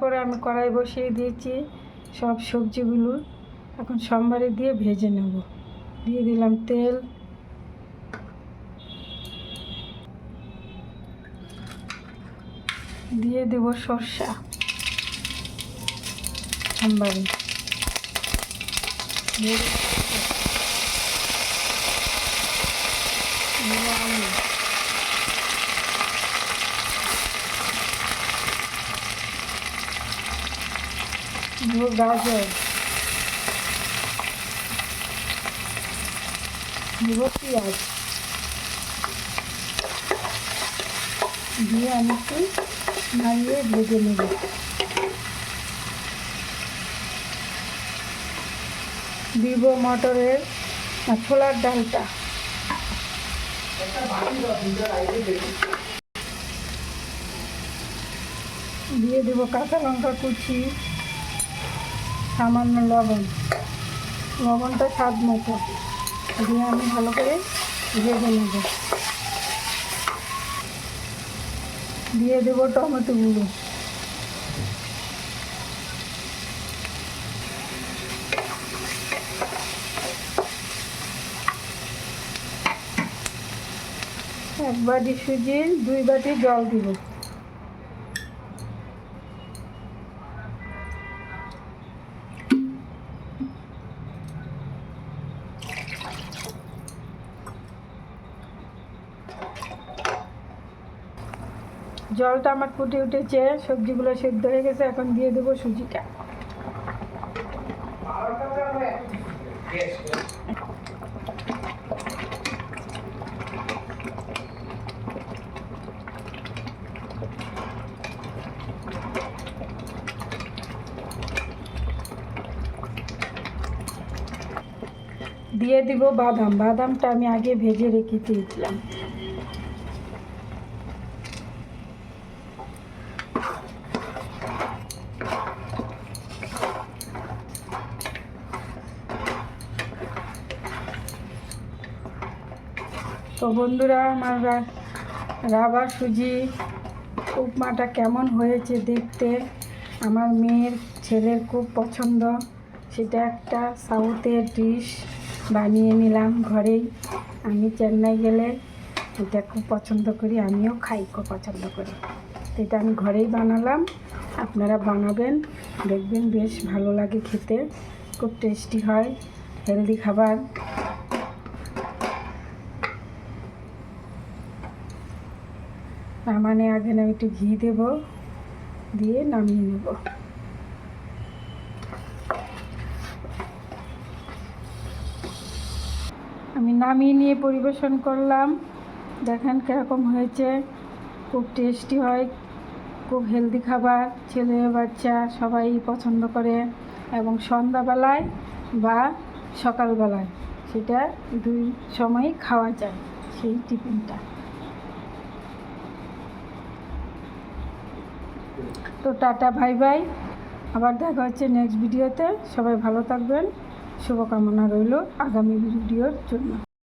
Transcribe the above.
পরে আমি কড়াই বসিয়ে দিয়েছি সব সবজিগুলো। এখন সোমবারে দিয়ে ভেজে নেব। দিয়ে দিলাম তেল। দিয়ে দেব সর্ষা। সোমবারে। দিয়ে দেব গাজর দেব পেঁয়াজ দিয়ে আমি একটু নাড়িয়ে ভেজে নেব দিব মটরের ছোলার ডালটা দিয়ে দেবো কাঁচা লঙ্কা কুচি। সামান্য লবণ। লবণটা স্বাদ মতো। দিয়ে আমি ভালো করে ভেজে নেব। দিয়ে দেবো টমেটোগুলো এক বাটি সুজি, দুই বাটি জল দিব। জলটা আমার ফুটে উঠেছে সবজিগুলো সেদ্ধ হয়ে গেছে এখন দিয়ে দেবো সুজিটা। দিয়ে দিব বাদাম। বাদামটা আমি আগে ভেজে রেখে দিয়েছিলাম। তো বন্ধুরা, আমার রা- রাবা সুজি, উপমাটা কেমন হয়েছে দেখতে? আমার মেয়ের ছেলের খুব পছন্দ। সেটা একটা সাউথের ডিশ। বানিয়ে নিলাম ঘরেই। আমি চেন্নাই গেলে এটা খুব পছন্দ করি, আমিও খাই খুব পছন্দ করি। এটা আমি ঘরেই বানালাম, আপনারা বানাবেন, দেখবেন বেশ ভালো লাগে খেতে, খুব টেস্টি হয়, হেলদি খাবার। তার মানে আগে আমি একটু ঘি দেব, দিয়ে নামিয়ে নেব। নামিয়ে নিয়ে পরিবেশন করলাম। দেখেন কীরকম হয়েছে। খুব টেস্টি হয়, খুব হেলদি খাবার। ছেলে বাচ্চা সবাই পছন্দ করে এবং সন্ধ্যাবেলায় বা সকালবেলায় সেটা দুই সময়ই খাওয়া যায় সেই টিফিনটা। তো টাটা ভাই ভাই আবার দেখা হচ্ছে নেক্সট ভিডিওতে সবাই ভালো থাকবেন। শুভকামনা রইল আগামী ভিডিওর জন্য।